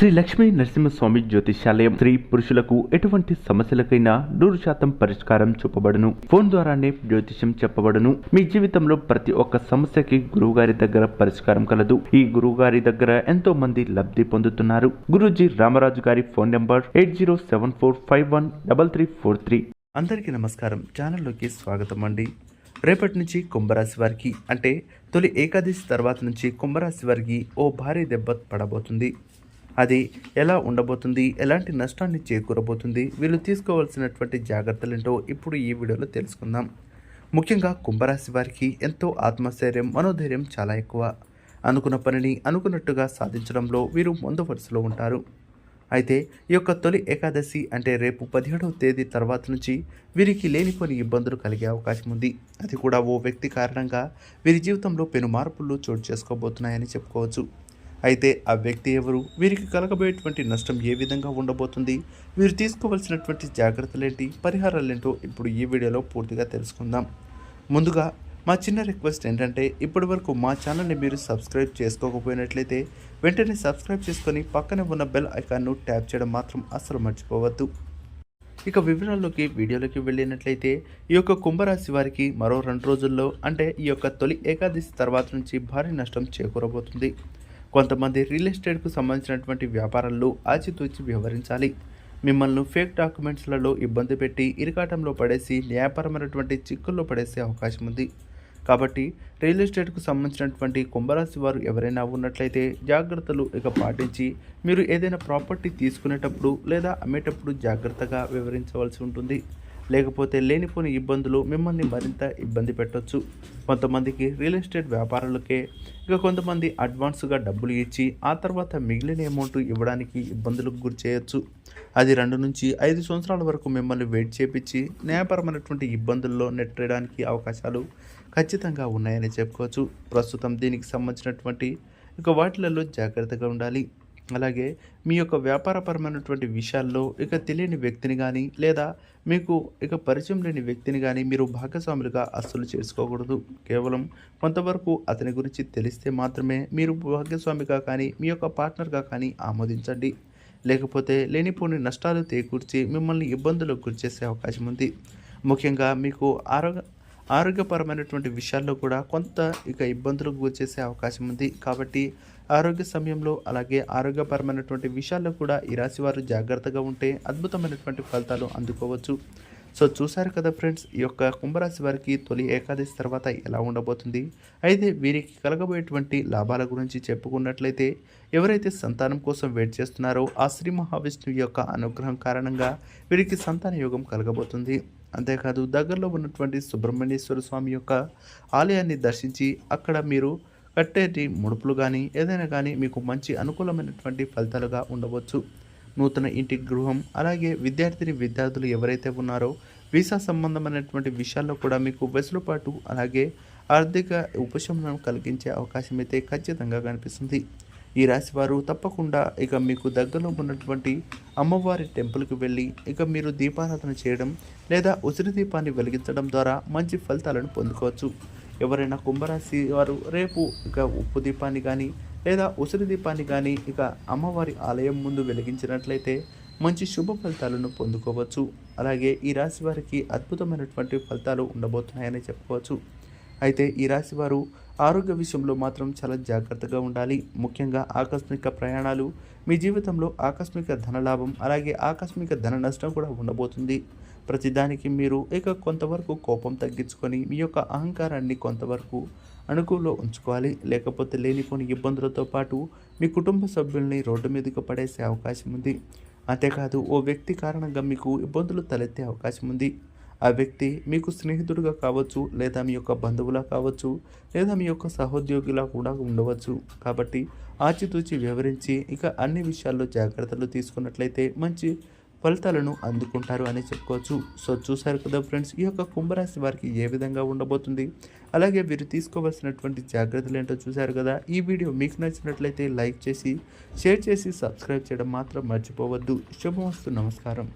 శ్రీ లక్ష్మీ నరసింహస్వామి జ్యోతిషాలయం స్త్రీ పురుషులకు ఎటువంటి సమస్యలకైనా నూరు శాతం పరిష్కారం చూపబడును. ఫోన్ ద్వారానే జ్యోతిష్యం చెప్పబడును. మీ జీవితంలో ప్రతి ఒక్క సమస్యకి గురువుగారి దగ్గర పరిష్కారం కలదు. ఈ గురువుగారి దగ్గర ఎంతో మంది లబ్ధి పొందుతున్నారు. గురూజీ రామరాజు గారి phone number eight zero seven four five one double three four three. అందరికీ నమస్కారం. ఛానల్లోకి స్వాగతం అండి. రేపటి నుంచి కుంభరాశి వారికి అంటే తొలి ఏకాదశి తర్వాత నుంచి కుంభరాశి వారికి ఓ భారీ దెబ్బ పడబోతుంది. అది ఎలా ఉండబోతుంది? ఎలాంటి నష్టాన్ని చేకూరబోతుంది? వీళ్ళు తీసుకోవాల్సినటువంటి జాగ్రత్తలేంటో ఇప్పుడు ఈ వీడియోలో తెలుసుకుందాం. ముఖ్యంగా కుంభరాశి వారికి ఎంతో ఆత్మస్థైర్యం మనోధైర్యం చాలా ఎక్కువ. అనుకున్న పనిని అనుకున్నట్టుగా సాధించడంలో వీరు ముందు వరుసలో ఉంటారు. అయితే ఈ యొక్క తొలి ఏకాదశి అంటే రేపు పదిహేడవ తేదీ తర్వాత నుంచి వీరికి లేనిపోని ఇబ్బందులు కలిగే అవకాశం ఉంది. అది కూడా ఓ వ్యక్తి కారణంగా వీరి జీవితంలో పెను మార్పులు చోటు చేసుకోబోతున్నాయని చెప్పుకోవచ్చు. అయితే ఆ వ్యక్తి ఎవరు? వీరికి కలగబోయేటువంటి నష్టం ఏ విధంగా ఉండబోతుంది? వీరు తీసుకోవాల్సినటువంటి జాగ్రత్తలేంటి? పరిహారాలేంటో ఇప్పుడు ఈ వీడియోలో పూర్తిగా తెలుసుకుందాం. ముందుగా మా చిన్న రిక్వెస్ట్ ఏంటంటే ఇప్పటి వరకు మా ఛానల్ని మీరు సబ్స్క్రైబ్ చేసుకోకపోయినట్లయితే వెంటనే సబ్స్క్రైబ్ చేసుకొని పక్కనే ఉన్న బెల్ ఐకాన్ను ట్యాప్ చేయడం మాత్రం అస్సలు మర్చిపోవద్దు. ఇక వివరాల్లోకి వీడియోలోకి వెళ్ళినట్లయితే ఈ యొక్క కుంభరాశి వారికి మరో రెండు రోజుల్లో అంటే ఈ యొక్క తొలి ఏకాదశి తర్వాత నుంచి భారీ నష్టం చేకూరబోతుంది. కొంతమంది రియల్ ఎస్టేట్కు సంబంధించినటువంటి వ్యాపారాల్లో ఆచితూచి వ్యవహరించాలి. మిమ్మల్ని ఫేక్ డాక్యుమెంట్స్లలో ఇబ్బంది పెట్టి ఇరికాటంలో పడేసి న్యాయపరమైనటువంటి చిక్కుల్లో పడేసే అవకాశం ఉంది. కాబట్టి రియల్ ఎస్టేట్కు సంబంధించినటువంటి కుంభరాశి వారు ఎవరైనా ఉన్నట్లయితే జాగ్రత్తలు ఇక పాటించి మీరు ఏదైనా ప్రాపర్టీ తీసుకునేటప్పుడు లేదా అమ్మేటప్పుడు జాగ్రత్తగా వివరించవలసి ఉంటుంది. లేకపోతే లేనిపోని ఇబ్బందులు మిమ్మల్ని మరింత ఇబ్బంది పెట్టొచ్చు. కొంతమందికి రియల్ ఎస్టేట్ వ్యాపారులకే ఇక కొంతమంది అడ్వాన్స్గా డబ్బులు ఇచ్చి ఆ తర్వాత మిగిలిన అమౌంట్ ఇవ్వడానికి ఇబ్బందులకు గురి చేయొచ్చు. అది రెండు నుంచి ఐదు సంవత్సరాల వరకు మిమ్మల్ని వెయిట్ చేపించి న్యాయపరమైనటువంటి ఇబ్బందుల్లో నెట్టడానికి అవకాశాలు ఖచ్చితంగా ఉన్నాయని చెప్పుకోవచ్చు. ప్రస్తుతం దీనికి సంబంధించినటువంటి ఇక వాటిలలో జాగ్రత్తగా ఉండాలి. అలాగే మీ యొక్క వ్యాపారపరమైనటువంటి విషయాల్లో ఇక తెలియని వ్యక్తిని కానీ లేదా మీకు ఇక పరిచయం లేని వ్యక్తిని కానీ మీరు భాగస్వాములుగా అస్సలు చేసుకోకూడదు. కేవలం కొంతవరకు అతని గురించి తెలిస్తే మాత్రమే మీరు భాగస్వామిగా కానీ మీ యొక్క పార్ట్నర్గా కానీ ఆమోదించండి. లేకపోతే లేనిపోని నష్టాలు చేకూర్చి మిమ్మల్ని ఇబ్బందులకు గురిచేసే అవకాశం ఉంది. ముఖ్యంగా మీకు ఆరోగ్య ఆరోగ్యపరమైనటువంటి విషయాల్లో కూడా కొంత ఇక ఇబ్బందులకు గురిచేసే అవకాశం ఉంది. కాబట్టి ఆరోగ్య సమయంలో అలాగే ఆరోగ్యపరమైనటువంటి విషయాల్లో కూడా ఈ రాశి వారు జాగ్రత్తగా ఉంటే అద్భుతమైనటువంటి ఫలితాలు అందుకోవచ్చు. సో చూశారు కదా ఫ్రెండ్స్ ఈ యొక్క కుంభరాశి వారికి తొలి ఏకాదశి తర్వాత ఎలా ఉండబోతుంది? అయితే వీరికి కలగబోయేటువంటి లాభాల గురించి చెప్పుకున్నట్లయితే ఎవరైతే సంతానం కోసం వెయిట్ చేస్తున్నారో ఆ శ్రీ మహావిష్ణువు యొక్క అనుగ్రహం కారణంగా వీరికి సంతాన యోగం కలగబోతుంది. అంతేకాదు దగ్గరలో ఉన్నటువంటి సుబ్రహ్మణ్యేశ్వర స్వామి యొక్క ఆలయాన్ని దర్శించి అక్కడ మీరు కట్టేటి ముడుపులు కానీ ఏదైనా కానీ మీకు మంచి అనుకూలమైనటువంటి ఫలితాలుగా ఉండవచ్చు. నూతన ఇంటి గృహం అలాగే విద్యార్థిని విద్యార్థులు ఎవరైతే ఉన్నారో వీసా సంబంధమైనటువంటి విషయాల్లో కూడా మీకు వెసులుబాటు అలాగే ఆర్థిక ఉపశమనం కలిగించే అవకాశం అయితే ఖచ్చితంగా కనిపిస్తుంది. ఈ రాశి వారు తప్పకుండా ఇక మీకు దగ్గరలో ఉన్నటువంటి అమ్మవారి టెంపుల్కి వెళ్ళి ఇక మీరు దీపారాధన చేయడం లేదా ఉసిరి దీపాన్ని వెలిగించడం ద్వారా మంచి ఫలితాలను పొందుకోవచ్చు. ఎవరైనా కుంభరాశి వారు రేపు ఇక ఉప్పు దీపాన్ని కానీ లేదా ఉసిరి దీపాన్ని కానీ ఇక అమ్మవారి ఆలయం ముందు వెలిగించినట్లయితే మంచి శుభ ఫలితాలను పొందుకోవచ్చు. అలాగే ఈ రాశి వారికి అద్భుతమైనటువంటి ఫలితాలు ఉండబోతున్నాయని చెప్పుకోవచ్చు. అయితే ఈ రాశి వారు ఆరోగ్య విషయంలో మాత్రం చాలా జాగ్రత్తగా ఉండాలి. ముఖ్యంగా ఆకస్మిక ప్రయాణాలు మీ జీవితంలో ఆకస్మిక ధనలాభం అలాగే ఆకస్మిక ధన నష్టం కూడా ఉండబోతుంది. ప్రతిదానికి మీరు ఇక కొంతవరకు కోపం తగ్గించుకొని మీ యొక్క అహంకారాన్ని కొంతవరకు అణుకులో ఉంచుకోవాలి. లేకపోతే లేనిపోని ఇబ్బందులతో పాటు మీ కుటుంబ సభ్యుల్ని రోడ్డు మీదకు పడేసే అవకాశం ఉంది. అంతేకాదు ఓ వ్యక్తి కారణంగా మీకు ఇబ్బందులు తలెత్తే అవకాశం ఉంది. ఆ వ్యక్తి మీకు స్నేహితుడిగా కావచ్చు లేదా మీ యొక్క బంధువులా కావచ్చు లేదా మీ యొక్క సహోద్యోగిలా కూడా ఉండవచ్చు. కాబట్టి ఆచితూచి వివరించి ఇక అన్ని విషయాల్లో జాగ్రత్తలు తీసుకున్నట్లయితే మంచి ఫలితాలను అందుకుంటారు అని చెప్పుకోవచ్చు. సో చూసారు కదా ఫ్రెండ్స్ ఈ యొక్క కుంభరాశి వారికి ఏ విధంగా ఉండబోతుంది? అలాగే వీరు తీసుకోవాల్సినటువంటి జాగ్రత్తలు ఏంటో చూశారు కదా? ఈ వీడియో మీకు నచ్చినట్లయితే లైక్ చేసి షేర్ చేసి సబ్స్క్రైబ్ చేయడం మాత్రం మర్చిపోవద్దు. శుభమస్తు నమస్కారం.